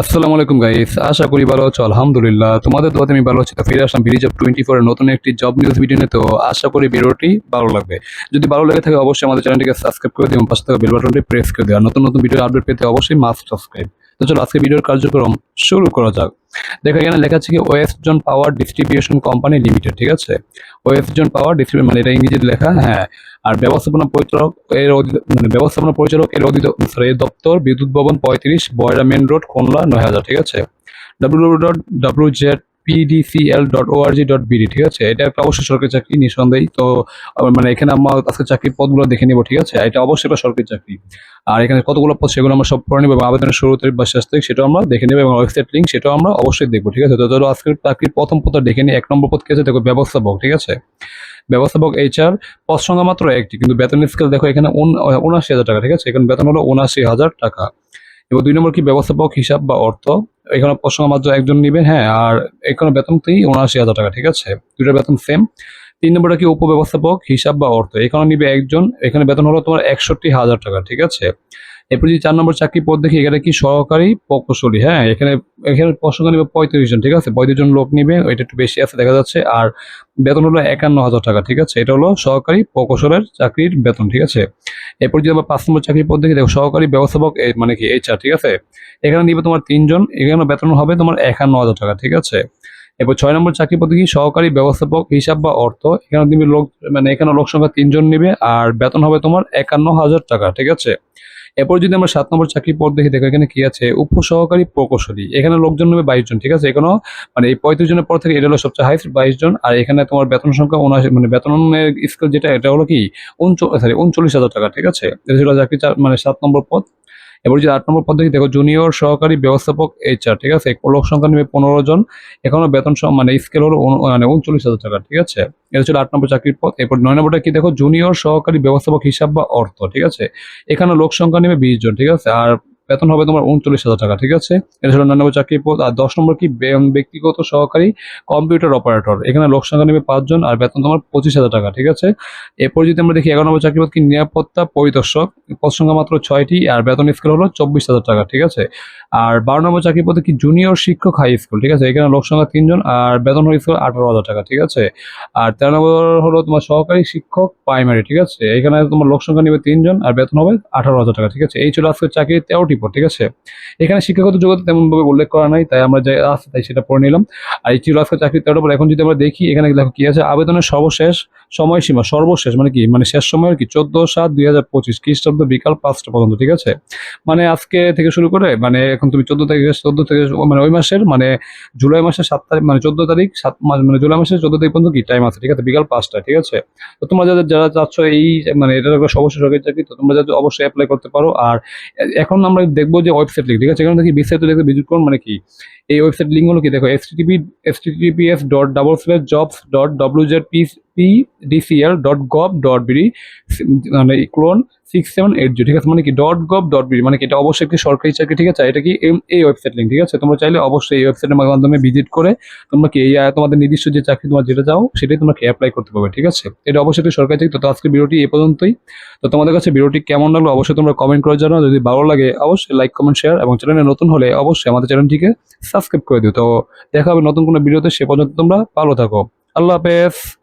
আসসালামু আলাইকুম গাইস আশা করি ভালো আছো, আলহামদুলিল্লাহ। তোমাদের দোয়াতে আমি ভালো আছি, তো ফিরে আসলাম ভিডিও জব টোয়েন্টি ফোরের নতুন একটি জব নিউজ ভিডিও নিয়ে, তো আশা করি ভিডিওটি ভালো লাগবে। যদি ভালো লাগে থাকে, অবশ্যই আমাদের চ্যানেলটিকে সাবস্ক্রাইব করে দিও পাশে থাকা বেল বাটনটি প্রেস করে দিও। আর নতুন নতুন ভিডিও আপডেট পেতে অবশ্যই মাস্ট সাবস্ক্রাইব তো চলো আজকে ভিডিওর কার্যক্রম শুরু করা যাক। দেখো এখানে লেখা আছে কি west zone power distribution company limited ঠিক আছে? ওয়েস্ট জন পাওয়ার ডিস্ট্রিবিউশন মানে এটা ইংরেজিতে লেখা হ্যাঁ। আর ব্যবস্থাপনা পরিচালক এর মানে ব্যবস্থাপনা পরিচালক এর অধি সরি এর দপ্তর বিদ্যুৎ ভবন পঁয়ত্রিশ, বয়রা মেন রোড, খুলনা নয় হাজার ঠিক আছে? W dot W Z PDCL dot ORG dot BD ঠিক আছে? এটা একটা অবশ্যই সরকারি চাকরি, নিঃসন্দেহে। তো মানে এখানে আমরা আজকে চাকরির পদগুলো দেখে নিব, ঠিক আছে? এটা অবশ্যই একটা সরকারি চাকরি। আর এখানে কতগুলো পদ সেগুলো আমরা সব পড়ে নেব এবং আবেদনের শুরু তারিখ বা শেষ তারিখ সেটাও আমরা দেখে নেব এবং ওয়েবসাইট লিঙ্ক সেটাও আমরা অবশ্যই দেখব, ঠিক আছে? তো চলো আজকের চাকরির প্রথম পদটা দেখে নিই। এক নম্বর পদ কি আছে? দেখো, ব্যবস্থাপক, ঠিক আছে? ব্যবস্থাপক এইচআর পদ সংখ্যা মাত্র একটি, কিন্তু বেতন স্কেল দেখো এখানে উন- উনআশি হাজার টাকা, ঠিক আছে? এখানে বেতন হলো উনআশি হাজার টাকা। এবং দুই নম্বর কি ব্যবস্থাপক হিসাব বা অর্থ? এখানে প্রসঙ্গ মাত্র একজন নেবেন হ্যাঁ আর এখানে বেতনতেই উনআশি হাজার টাকা, ঠিক আছে? দুইটার বেতন সেম তিন নম্বরটা কি উপব্যবস্থাপক হিসাব বা অর্থ? এখানে নিবে একজন, এখানে বেতন হলো তোমার একষট্টি হাজার টাকা, ঠিক আছে? এরপর যদি চার নম্বর চাকরি পদ দেখি, এখানে কি সহকারী প্রকৌশলী? হ্যাঁ এখানে এখানে সংখ্যা নিবে পঁয়ত্রিশ জন, ঠিক আছে? পঁয়ত্রিশ জন লোক নিবে, এটা একটু বেশি আছে, দেখা যাচ্ছে। আর বেতন হলো একান্ন হাজার টাকা, ঠিক আছে? এটা হলো সহকারী প্রকৌশলের চাকরির বেতন, ঠিক আছে? এরপর যদি আমরা পাঁচ নম্বর চাকরির পদ দেখি, দেখো সহকারী ব্যবস্থাপক মানে কি এইচআর ঠিক আছে? এখানে নিবে তোমার তিনজন এখানে বেতন হবে তোমার একান্ন হাজার টাকা, ঠিক আছে? এরপর ছয় নম্বর চাকরি পদে কি? সহকারী ব্যবস্থাপক, হিসাব বা অর্থ। এখানে তুমি লোক মানে এখানে লোক সংখ্যা তিনজন নিবে আর বেতন হবে তোমার একান্ন হাজার টাকা, ঠিক আছে? এরপর যদি আমরা সাত নম্বর চাকরি পদ দেখি, দেখো এখানে কি আছে? উপসহকারী প্রকৌশলী। এখানে লোকজন নেবে বাইশ জন, ঠিক আছে? এখানেও মানে এই পঁয়ত্রিশ জনের পর থেকে এটা হলো সবচেয়ে হাইস্ট বাইশ জন। আর এখানে তোমার বেতন সংখ্যা উনআশি মানে বেতনের স্কেল যেটা, এটা হলো কি? সরি উনচল্লিশ হাজার টাকা, ঠিক আছে? এটা ছিল চাকরি মানে সাত নম্বর পদ। এবার যদি আট নম্বর পদ্ধতি, দেখি জুনিয়র সহকারী ব্যবস্থাপক এইচআর ঠিক আছে? লোক সংখ্যা নেবে পনেরো জন। এখনও বেতন মানে স্কেল হলো মানে উনচল্লিশ হাজার টাকা, ঠিক আছে? এটা ছিল আট নম্বর চাকরির পথ। এরপর নয় নম্বরটা কি, দেখো? জুনিয়র সহকারী ব্যবস্থাপক হিসাব বা অর্থ, ঠিক আছে? এখানে লোক সংখ্যা নেবে বিশ জন, ঠিক আছে? আর বেতন হবে তোমার উনচল্লিশ হাজার টাকা, ঠিক আছে? এটা ছিল নম্বর চাকরির পদ। আর দশ নম্বর কি? ব্যক্তিগত সহকারী কম্পিউটার অপারেটর। এখানে লোক সংখ্যা নেবে পাঁচজন আর বেতন তোমার পঁচিশ হাজার টাকা, ঠিক আছে? এরপর যদি আমরা দেখি এগারো নম্বর চাকরি পদ কি? নিরাপত্তা পরিদর্শক। পদ সংখ্যা মাত্র ছয়টি আর বেতন স্কেল হলো চব্বিশ হাজার টাকা, ঠিক আছে? আর বারো নম্বর চাকরি পদে কি? জুনিয়র শিক্ষক হাই স্কুল ঠিক আছে? এখানে লোক সংখ্যা তিনজন আর বেতন হয়ে স্কুল আঠারো হাজার টাকা, ঠিক আছে? আর তেরো নম্বর হলো তোমার সহকারী শিক্ষক প্রাইমারি ঠিক আছে? এখানে তোমার লোক সংখ্যা নেবে তিনজন আর বেতন হবে আঠারো হাজার টাকা, ঠিক আছে? এই ছিল আজকের চাকরি তেরোটি পদ ঠিক আছে? এখানে শিক্ষাগত যোগ্যতা তেমন ভাবে উল্লেখ করা নাই, তাই আমরা যে আছে তাই সেটা পড়ে নিলাম। আর এই ছিল আজকের চাকরি তেরোটা পর এখন যদি আমরা দেখি, এখানে দেখো কি আছে? আবেদনের সর্বশেষ সময়সীমা সর্বশেষ মানে কি মানে শেষ সময় কি, চোদ্দ সাত দুই হাজার পঁচিশ খ্রিস্টাব্দ বিকাল পাঁচটা পর্যন্ত, ঠিক আছে? মানে আজকে থেকে শুরু করে মানে এখন তুমি চোদ্দ তারিখ, চোদ্দ থেকে মানে ওই মাসের মানে জুলাই মাসের সাত তারিখ মানে চোদ্দ তারিখ, সাত মাস মানে জুলাই মাসের চোদ্দ তারিখ পর্যন্ত কি টাইম আছে, ঠিক আছে? বিকাল পাঁচটা ঠিক আছে? তো তোমরা যাদের, যারা চাচ্ছ এই মানে এটা একটা সর্বশেষ সরকারি চাকরি, তো তোমরা যাতে অবশ্যই অ্যাপ্লাই করতে পারো। আর এখন আমরা দেখব যে ওয়েবসাইট লিঙ্ক ঠিক আছে? এখানে দেখি বিস্তারিত দেখতে ভিজিট করুন মানে কি? এই ওয়েবসাইট লিঙ্ক হলো কি? দেখো S TP S TPS dot double slash jobs dot W Z P P DCL dot gov dot BD মানে colon six seven eight zero ঠিক আছে? মানে কি ডট গভ ডট বিডি মানে কি এটা অবশ্যই একটি সরকারি চাকরি, ঠিক আছে? এটা কি এই- ওয়েবসাইট লিঙ্ক ঠিক আছে? তোমরা চাইলে অবশ্যই এই ওয়েবসাইটের মাধ্যমে ভিজিট করে তোমরা কি এই, তোমাদের নির্দিষ্ট যে চাকরি তোমার যেটা চাও, সেটাই তোমরা কি অ্যাপ্লাই করতে পারবে, ঠিক আছে? এটা অবশ্যই একটি সরকারি চাকরি, তো আজকে ভিডিওটি এ পর্যন্তই। তো তোমাদের কাছে ভিডিওটি কেমন লাগল অবশ্যই তোমরা কমেন্ট করে জানাও। যদি ভালো লাগে, অবশ্যই লাইক কমেন্ট শেয়ার এবং চ্যানেলে নতুন হলে অবশ্যই আমাদের চ্যানেলটিকে সাবস্ক্রাইব করে দিও। তো দেখা হবে নতুন কোনো ভিডিওতে, সে পর্যন্ত তোমরা ভালো থাকো। আল্লাহ হাফেজ।